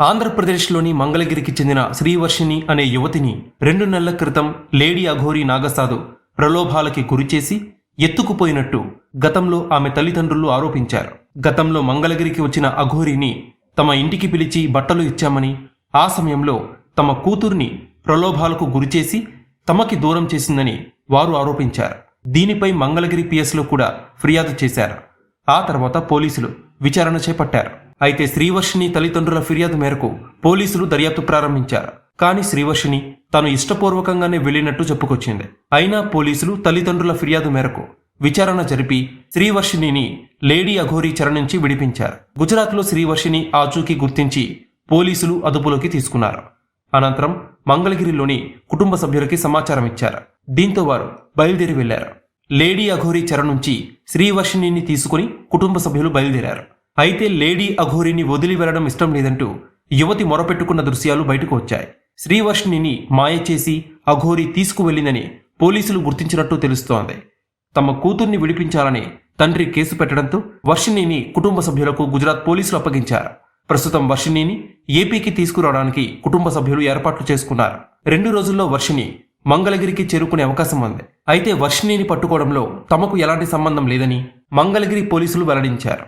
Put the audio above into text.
ఆంధ్రప్రదేశ్లోని మంగళగిరికి చెందిన శ్రీవర్షిణి అనే యువతిని రెండు నెలల క్రితం లేడీ అఘోరి నాగసాదు ప్రలోభాలకి గురిచేసి ఎత్తుకుపోయినట్టు గతంలో ఆమె తల్లిదండ్రులు ఆరోపించారు. గతంలో మంగళగిరికి వచ్చిన అఘోరిని తమ ఇంటికి పిలిచి బట్టలు ఇచ్చామని ఆ సమయంలో తమ కూతుర్ని ప్రలోభాలకు గురిచేసి తమకి దూరం చేసిందని వారు ఆరోపించారు. దీనిపై మంగళగిరి పిఎస్లో కూడా ఫిర్యాదు చేశారు. ఆ తర్వాత పోలీసులు విచారణ చేపట్టారు. అయితే శ్రీవర్షిని తల్లిదండ్రుల ఫిర్యాదు మేరకు పోలీసులు దర్యాప్తు ప్రారంభించారు. కానీ శ్రీవర్షిని తాను ఇష్టపూర్వకంగానే వెళ్ళినట్టు చెప్పుకొచ్చింది. అయినా పోలీసులు తల్లిదండ్రుల ఫిర్యాదు మేరకు విచారణ జరిపి శ్రీవర్షిణిని లేడీ అఘోరీ చెర నుంచి విడిపించారు. గుజరాత్లో శ్రీవర్షిని ఆచూకీ గుర్తించి పోలీసులు అదుపులోకి తీసుకున్నారు. అనంతరం మంగళగిరిలోని కుటుంబ సభ్యులకి సమాచారం ఇచ్చారు. దీంతో వారు బయలుదేరి వెళ్ళారు లేడీ అఘోరీ చెర నుంచి శ్రీవర్షిణిని తీసుకుని కుటుంబ సభ్యులు బయలుదేరారు. అయితే లేడీ అఘోరిని వదిలి వెళ్ళడం ఇష్టం లేదంటూ యువతి మొరపెట్టుకున్న దృశ్యాలు బయటకు వచ్చాయి. శ్రీవర్షిణిని మాయ చేసి అఘోరి తీసుకువెళ్ళిందని పోలీసులు గుర్తించినట్టు తెలుస్తోంది. తమ కూతుర్ని విడిపించాలని తండ్రి కేసు పెట్టడంతో వర్షిణిని కుటుంబ సభ్యులకు గుజరాత్ పోలీసులు అప్పగించారు. ప్రస్తుతం వర్షిణిని ఏపీకి తీసుకురావడానికి కుటుంబ సభ్యులు ఏర్పాట్లు చేసుకున్నారు. రెండు రోజుల్లో వర్షిణి మంగళగిరికి చేరుకునే అవకాశం ఉంది. అయితే వర్షిణిని పట్టుకోవడంలో తమకు ఎలాంటి సంబంధం లేదని మంగళగిరి పోలీసులు వెల్లడించారు.